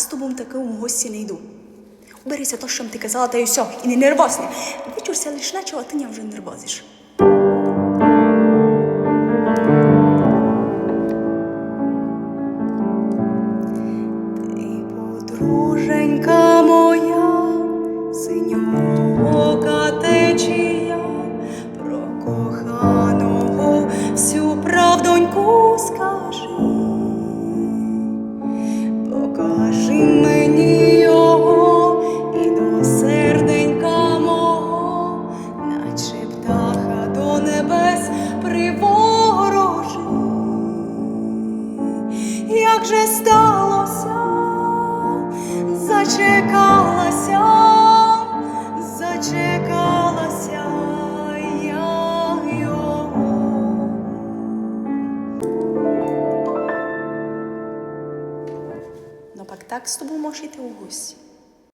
з тобою такому гості не йду. Уберися то, що ти казала, та й все, і не нервозни. Вичурся лиш наче, а ти не вже нервозиш. Ти подруженька моя, синьоока течія, про всю правдоньку скажи. Покажи мені його і до серденька мого, наче птаха до небес приворожи. Як же сталося, зачекалася, Ну, так з тобою може йти у гості.